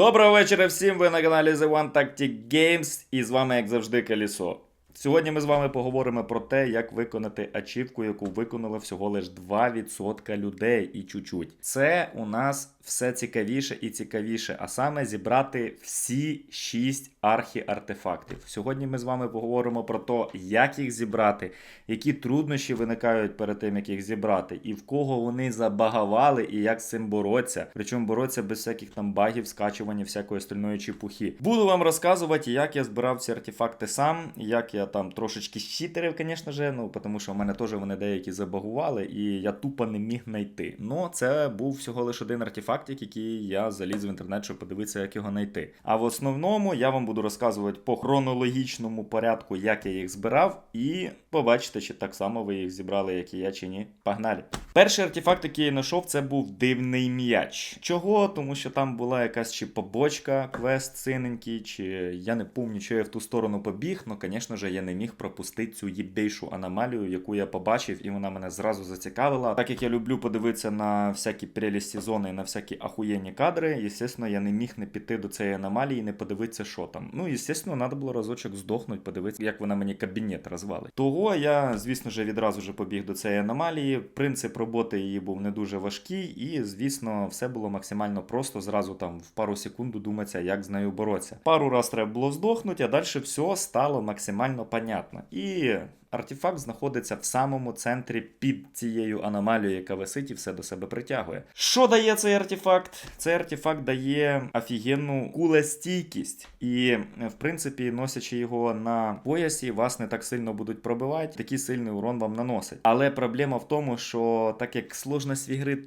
Доброго вечора всім! Ви на каналі The One Tactic Games і з вами, як завжди, Колісо. Сьогодні ми з вами поговоримо про те, як виконати ачівку, яку виконало всього лиш 2% людей і чуть-чуть. Це у нас все цікавіше і цікавіше, а саме зібрати всі 6 архі-артефактів. Сьогодні ми з вами поговоримо про те, як їх зібрати, які труднощі виникають перед тим, як їх зібрати, і в кого вони забагавали, і як з цим боротися. Причому боротися без всяких там багів, скачування, всякої остальної чепухи. Буду вам розказувати, як я збирав ці артефакти сам, як я там трошечки щитерив, звісно ж, ну тому що в мене теж вони деякі забагували, і я тупо не міг знайти. Ну, це був всього лише один артефактик, який я заліз в інтернет, щоб подивитися, як його знайти. А в основному я вам буду розказувати по хронологічному порядку, як я їх збирав, і побачите, чи так само ви їх зібрали, як і я, чи ні. Погнали! Перший артефакт, який я знайшов, це був дивний м'яч. Чого? Тому що там була якась чи побочка, квест синенький, чи я не пам'ятаю, що я в ту сторону побіг, ну, звісно ж, я не міг пропустити цю їбейшу аномалію, яку я побачив, і вона мене зразу зацікавила. Так як я люблю подивитися на всякі прелісті зони на всякі ахуєнні кадри, звісно, я не міг не піти до цієї аномалії і не подивитися, що там. Ну, звісно, треба було разочок здохнути, подивитися, як вона мені кабінет розвалить. Того я, звісно ж, відразу ж побіг до цієї аномалії. Принцип роботи її був не дуже важкий, і, звісно, все було максимально просто. Зразу там в пару секунд думатися, як з нею боротися. Пару раз треба було здохнути, а далі все стало максимально понятно. І артефакт знаходиться в самому центрі під цією аномалією, яка висить і все до себе притягує. Що дає цей артефакт? Цей артефакт дає офігенну кулестійкість. І, в принципі, носячи його на поясі, вас не так сильно будуть пробивати, такий сильний урон вам наносить. Але проблема в тому, що так як сложність ігри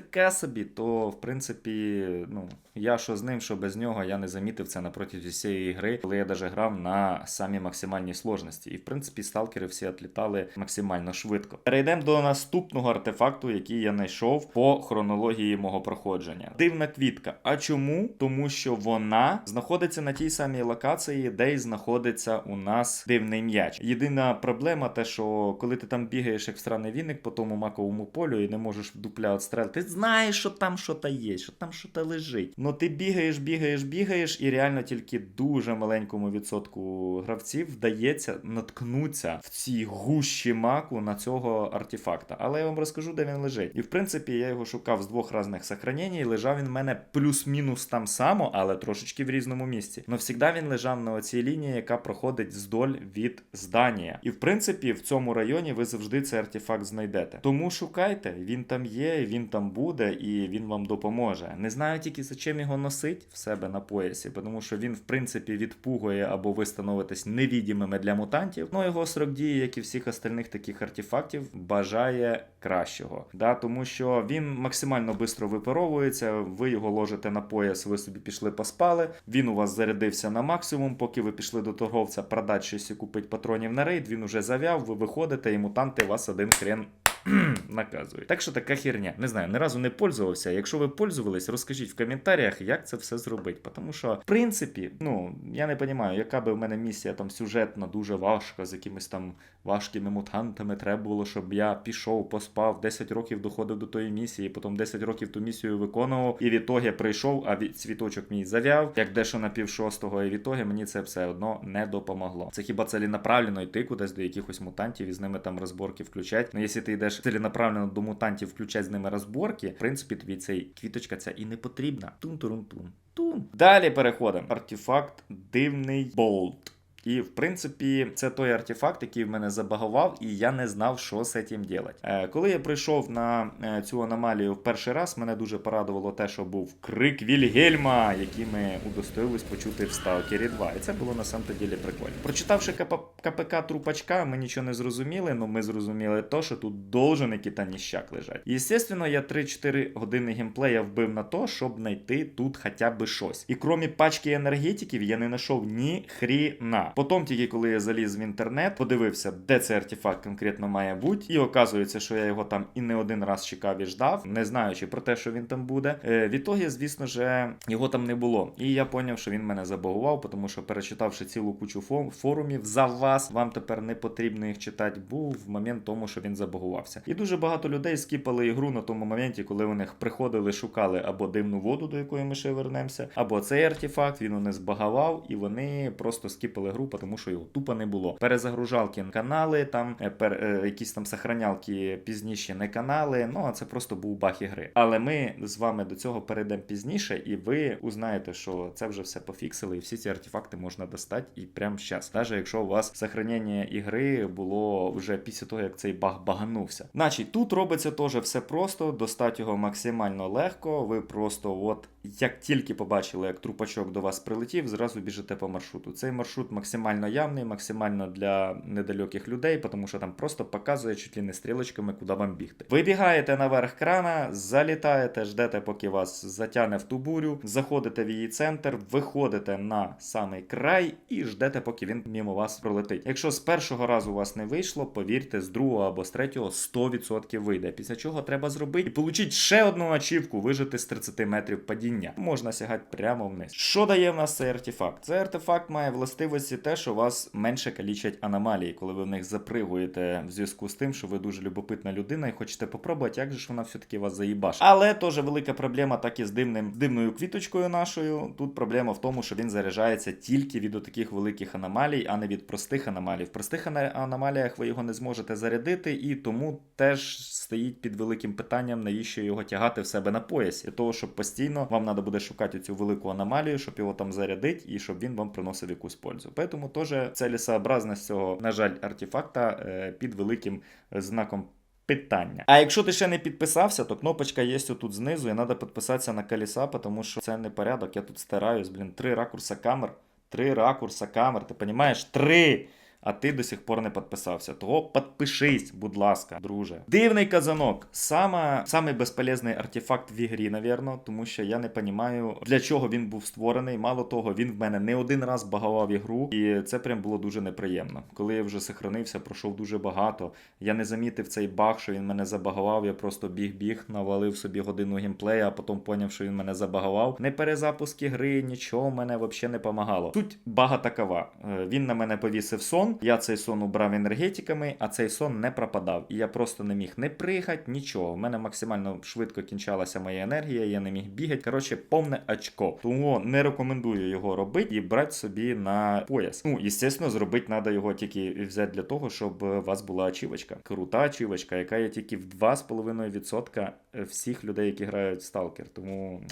така собі, то в принципі, ну, я що з ним, що без нього, я не замітив це на протязі всієї гри, коли я даже грав на самій максимальній сложності. І в принципі, сталкери всі відлітали максимально швидко. Перейдемо до наступного артефакту, який я знайшов по хронології мого проходження. Дивна квітка. А чому? Тому що вона знаходиться на тій самій локації, де й знаходиться у нас дивний м'яч. Єдина проблема, те, що коли ти там бігаєш як в странний віник по тому маковому полю і не можеш дупля відстрелити, ти знаєш, що там щось є, що там щось лежить. Ну ти бігаєш, бігаєш, бігаєш, і реально тільки дуже маленькому відсотку гравців вдається наткнутися в цій гущі маку на цього артефакта. Але я вам розкажу, де він лежить. І в принципі я його шукав з двох різних сохранень, і лежав він в мене плюс-мінус там само, але трошечки в різному місці. Но завжди він лежав на оцій лінії, яка проходить здоль від здання. І в принципі, в цьому районі ви завжди цей артефакт знайдете. Тому шукайте, він там є, він там буде, і він вам допоможе. Не знаю тільки за чим його носить в себе на поясі, тому що він, в принципі, відпугує або ви становитесь невідімими для мутантів. Ну його срок дії, як і всіх остальних таких артефактів, бажає кращого. Да, Тому що він максимально швидко випаровується, ви його ложите на пояс, ви собі пішли поспали. Він у вас зарядився на максимум, поки ви пішли до торговця продати щось і купити патронів на рейд, він уже зав'яв, ви виходите, і мутанти вас один хрен наказують. Так що така херня. Не знаю, ні разу не пользувався. Якщо ви пользувались, розкажіть в коментарях, як це все зробити. Тому що, в принципі, ну я не розумію, яка би в мене місія там сюжетна, дуже важка, з якимись там важкими мутантами треба було, щоб я пішов, поспав, 10 років доходив до тої місії, потім 10 років ту місію виконував, і відтоді прийшов, а від цвіточок мій зав'яв, як дещо на пів шостого, і відтоді мені це все одно не допомогло. Це хіба целенаправленно йти кудись до якихось мутантів і з ними там розборки включати. Ну, якщо ти йдеш целенаправленно до мутантів, включати з ними розборки, в принципі, тобі цей квіточка ця і не потрібна. Тун-турун-тун. Тун. Далі переходимо. Артефакт дивний болт. І, в принципі, це той артефакт, який в мене забагував, і я не знав, що з цим робити. Е, коли я прийшов на е, цю аномалію в перший раз, мене дуже порадувало те, що був крик Вільгельма, який ми удостоїлись почути в Сталкері 2. І це було на самом ділі прикольно. Прочитавши КП... КПК Трупачка, ми нічого не зрозуміли, але ми зрозуміли то, що тут должен який та ніщак лежать. І, звісно, я 3-4 години геймплея вбив на то, щоб знайти тут хоча б щось. І крім пачки енергетиків, я не знайшов ні хріна. Потім, тільки коли я заліз в інтернет, подивився, де цей артефакт конкретно має бути, і оказується, що я його там і не один раз чекав і ждав, не знаючи про те, що він там буде. Е, відтоді, звісно ж, його там не було. І я поняв, що він мене забагував, тому що перечитавши цілу кучу форумів за вас, вам тепер не потрібно їх читати. Був в момент тому, що він забагувався. І дуже багато людей скіпали ігру на тому моменті, коли вони приходили, шукали або димну воду, до якої ми ще вернемося, або цей артефакт, він у них збагавав, і вони просто скіпали гру, тому що його тупо не було. Перезагружалки канали, там е, пер, е, якісь там сохранялки пізніше не канали. Ну а це просто був баг ігри. Але ми з вами до цього перейдемо пізніше, і ви узнаєте, що це вже все пофіксили, і всі ці артефакти можна достати і прямо зараз. Навіть якщо у вас сохранення ігри було вже після того, як цей баг баганувся. Значить, тут робиться теж все просто, достати його максимально легко. Ви просто, от як тільки побачили, як трупачок до вас прилетів, зразу біжите по маршруту. Цей маршрут максимально явний, максимально для недалеких людей, тому що там просто показує чуть ли не стрілочками, куди вам бігти. Вибігаєте наверх крана, залітаєте, ждете, поки вас затягне в ту бурю, заходите в її центр, виходите на самий край і ждете, поки він мимо вас пролетить. Якщо з першого разу у вас не вийшло, повірте, з другого або з третього 100% вийде. Після чого треба зробити і получить ще одну ачівку, вижити з 30 метрів падіння. Можна сягати прямо вниз. Що дає в нас цей артефакт? Цей артефакт має властивості те, що вас менше калічать аномалії, коли ви в них запригуєте в зв'язку з тим, що ви дуже любопитна людина і хочете попробувати, як же ж вона все-таки вас заїбаш. Але теж велика проблема, так і з дивним дивною квіточкою нашою. Тут проблема в тому, що він заряджається тільки від таких великих аномалій, а не від простих аномалій. В простих аномаліях ви його не зможете зарядити, і тому теж стоїть під великим питанням, навіщо його тягати в себе на поясі. Для того, щоб постійно вам треба буде шукати цю велику аномалію, щоб його там зарядити і щоб він вам приносив якусь пользу. Тому теж цілесообразність цього, на жаль, артефакта е, під великим е, знаком. Питання. А якщо ти ще не підписався, то кнопочка є тут знизу, і треба підписатися на колеса, тому що це не порядок. Я тут стараюсь, блін, три ракурса камер. Три ракурса камер, ти розумієш? Три! А ти до сих пор не підписався. Того підпишись, будь ласка, друже. Дивний казанок. Сама, самий безполезний артефакт в ігрі, навірно, тому що я не розумію, для чого він був створений. Мало того, він в мене не один раз багавав ігру, і це прям було дуже неприємно. Коли я вже сохранився, пройшов дуже багато. Я не замітив цей баг, що він мене забагавав. Я просто біг-біг, навалив собі годину геймплею, а потім поняв, що він мене забагавав. Не перезапуск ігри, нічого мене взагалі не помагало. Суть бага такова. Е, Він на мене повісив сон. Я цей сон убрав енергетиками, а цей сон не пропадав. І я просто не міг не пригати, нічого. У мене максимально швидко кінчалася моя енергія, я не міг бігати. Коротше, повне очко. Тому не рекомендую його робити і брати собі на пояс. Ну, звісно, зробити треба його тільки взяти для того, щоб у вас була ачівочка. Крута ачівочка, яка є тільки в 2,5% всіх людей, які грають в Stalker. Тому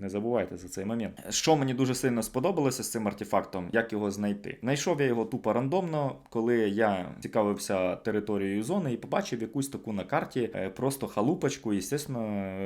не забувайте за цей момент. Що мені дуже сильно сподобалося з цим артефактом, як його знайти. Знайшов я його тупо рандомно, коли я цікавився територією зони і побачив якусь таку на карті е, просто халупочку. І, звісно,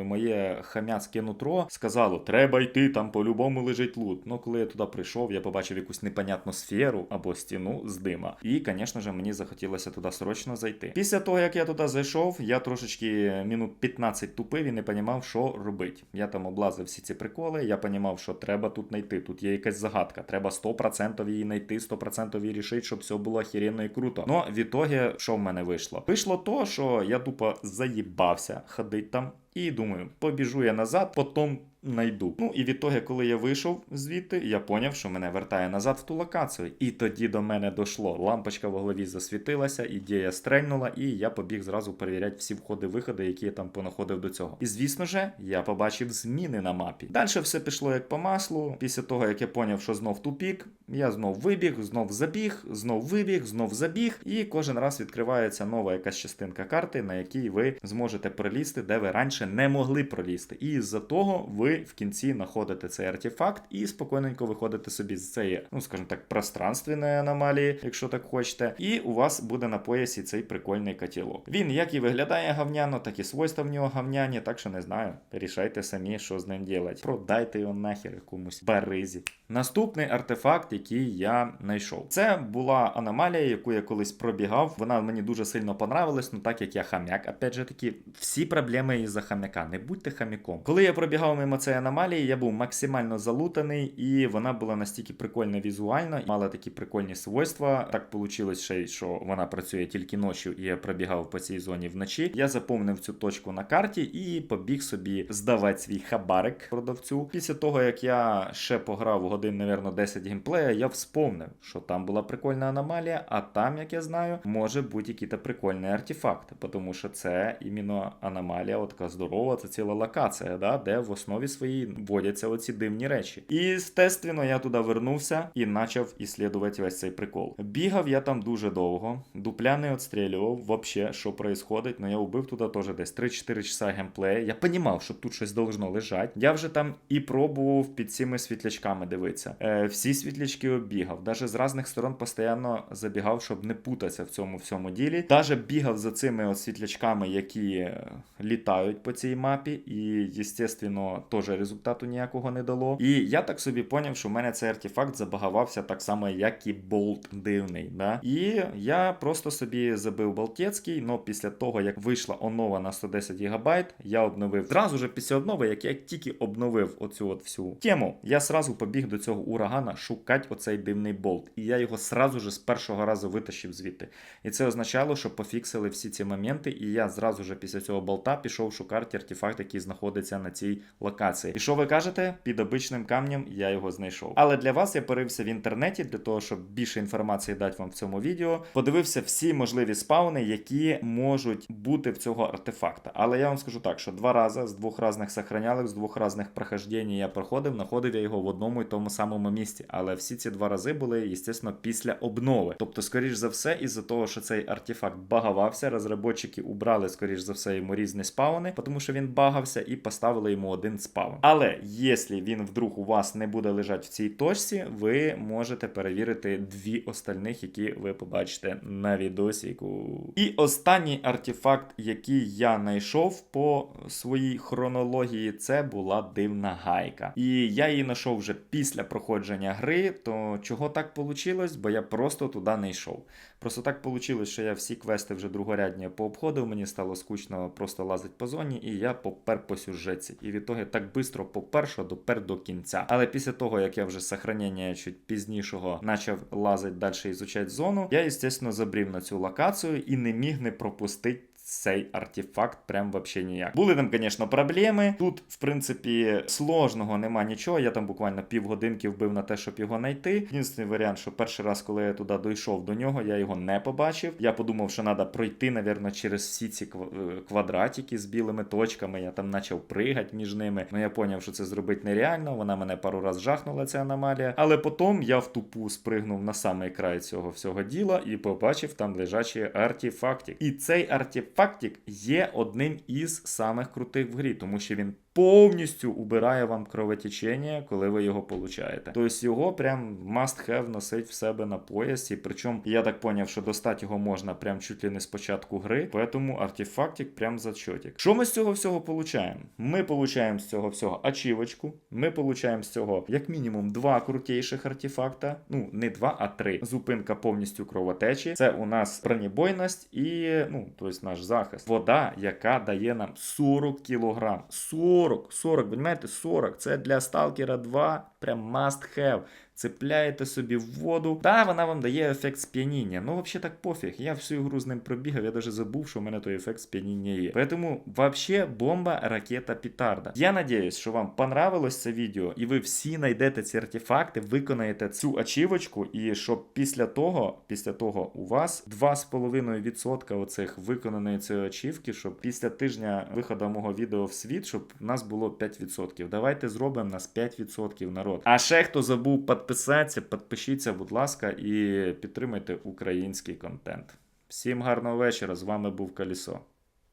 моє хам'яцьке нутро сказало: треба йти, там по-любому лежить лут. Ну, коли я туди прийшов, я побачив якусь непонятну сферу або стіну з дима. І, звісно ж, мені захотілося туди срочно зайти. Після того, як я туди зайшов, я трошечки минут 15 тупив і не розумів, що робити. Я там облазив всі ці приколи, я розумів, що треба тут знайти. Тут є якась загадка. Треба 100% її знайти, 100% її рішити, щоб все було охеренно і круто. Ну, в ітогі, що в мене вийшло? Вийшло то, що я тупо заїбався ходити там. І думаю, побіжу я назад, потім найду. Ну і відтоді, коли я вийшов звідти, я поняв, що мене вертає назад в ту локацію. І тоді до мене дошло. Лампочка в голові засвітилася, ідея стрельнула, і я побіг зразу перевіряти всі входи-виходи, які я там понаходив до цього. І звісно же, я побачив зміни на мапі. Далі все пішло як по маслу. Після того, як я поняв, що знов тупік, я знов вибіг, знов забіг, знов вибіг, знов забіг, і кожен раз відкривається нова якась частинка карти, на якій ви зможете пролізти, де ви раніше не могли пролізти. І з-за того ви в кінці знаходите цей артефакт і спокійненько виходите собі з цієї, ну скажімо так, пространственної аномалії, якщо так хочете. І у вас буде на поясі цей прикольний котілок. Він як і виглядає гавняно, так і свойства в нього гавняні, так що не знаю. Рішайте самі, що з ним робити. Продайте його нахер якомусь баризі. Наступний артефакт, який я знайшов. Це була аномалія, яку я колись пробігав. Вона мені дуже сильно понравилась, ну так як я хам'як. Опять же таки, всі проблеми із-за хам'яка. Не будьте хам'яком. Коли я пробігав мимо цієї аномалії, я був максимально залутаний, і вона була настільки прикольна візуально, мала такі прикольні свойства. Так вийшло ще й, що вона працює тільки ночі, і я пробігав по цій зоні вночі. Я заповнив цю точку на карті і побіг собі здавати свій хабарик продавцю. Після того, як я ще пограв годин, навірно, 10 геймплея, я вспомнив, що там була прикольна аномалія, а там, як я знаю, може бути який-то прикольний артефакт, тому що це іменно аномалія, от така здорова, це ціла локація, да, де в основі своїй вводяться оці дивні речі. І, естественно, я туди вернувся і почав іслідувати весь цей прикол. Бігав я там дуже довго, дупля не відстрілював, вообще, що происходить, ну я убив туди теж десь 3-4 часа геймплею. Я понімав, що тут щось должно лежати. Я вже там і пробував під цими світлячками дивитися. Е, всі світлячки оббігав, навіть з різних сторон постійно забігав, щоб не путатися в цьому всьому ділі. Даже бігав за цими от світлячками, які е, літають по цій мапі, і, естественно, теж результату ніякого не дало. І я так собі поняв, що в мене цей артефакт забагавався так само, як і болт дивний. Да? І я просто собі забив болтецький, але після того, як вийшла онова на 110 ГБ, я обновив. Зразу же після обнови, як я тільки обновив оцю от всю тему, я сразу побіг до цього урагана шукати оцей дивний болт. І я його сразу же з першого разу витащив звідти. І це означало, що пофіксили всі ці моменти, і я зразу же після цього болта пішов шукати артефакт, який знаходиться на цій локації. І що ви кажете? Під обичним камнем я його знайшов. Але для вас я порився в інтернеті для того, щоб більше інформації дати вам в цьому відео. Подивився всі можливі спауни, які можуть бути в цього артефакта. Але я вам скажу так, що два рази з двох різних сохранялок, з двох різних прохождень я проходив, знаходив я його в одному і тому самому місці. Але всі ці два рази були, звісно, після обнови. Тобто, скоріш за все, із-за того, що цей артефакт багавався, розробники убрали, скоріш за все, йому різні спауни, тому що він багався, і поставили йому один спаун. Але якщо він вдруг у вас не буде лежати в цій точці, ви можете перевірити дві остальних, які ви побачите на відосіку. І останній артефакт, який я знайшов по своїй хронології, це була дивна гайка. І я її знайшов вже після проходження гри. То чого так вийшло? Бо я просто туди не йшов. Просто так вийшло, що я всі квести вже другорядні пообходив, мені стало скучно просто лазити по зоні, і я попер по сюжеті. І від того так швидко попер, що допер до кінця. Але після того, як я вже сохраняння чуть пізнішого почав лазити далі і зону, я, звісно, забрів на цю локацію і не міг не пропустити. Цей артефакт прям вообще ніяк. Були там, звісно, проблеми. Тут, в принципі, сложного нема нічого. Я там буквально півгодинки вбив на те, щоб його знайти. Єдиний варіант, що перший раз, коли я туди дійшов до нього, я його не побачив. Я подумав, що треба пройти, навірно, через всі ці е, квадратики з білими точками. Я там почав пригати між ними. Ну я зрозумів, що це зробити нереально. Вона мене пару раз жахнула, ця аномалія. Але потім я в тупу спригнув на самий край цього всього діла і побачив там лежачий артефактик. І цей артефактик є одним із самих крутих в грі, тому що він повністю убирає вам кровотечення, коли ви його получаєте. Тобто його прям must have носить в себе на поясі. Причому я так поняв, що достати його можна прям чуть ли не з початку гри. Поэтому артефактик прям зачотик. Що ми з цього всього получаємо? Ми получаємо з цього всього ачівочку. Ми получаємо з цього як мінімум два крутейших артефакта. Ну, не два, а три. Зупинка повністю кровотечі. Це у нас бронебойність і, ну, тобто наш захист. Вода, яка дає нам 40 кілограм. 40, 40, розумієте, 40. Це для Сталкера 2 прям must have. Цепляєте собі в воду. Та вона вам дає ефект сп'яніння. Ну, взагалі так пофіг. Я всю ігру з ним пробігав, я навіть забув, що в мене той ефект сп'яніння є. Поэтому вообще бомба, ракета, петарда. Я надіюсь, що вам понравилось це відео, і ви всі знайдете ці артефакти, виконаєте цю ачівочку, і щоб після того, після того у вас 2,5% оцих виконаної цієї ачівки, щоб після тижня виходу мого відео в світ, щоб у нас було 5%. Давайте зробимо нас 5% народ. А ще хто забув підписатися, підпишіться, будь ласка, і підтримайте український контент. Всім гарного вечора. З вами був Колісо.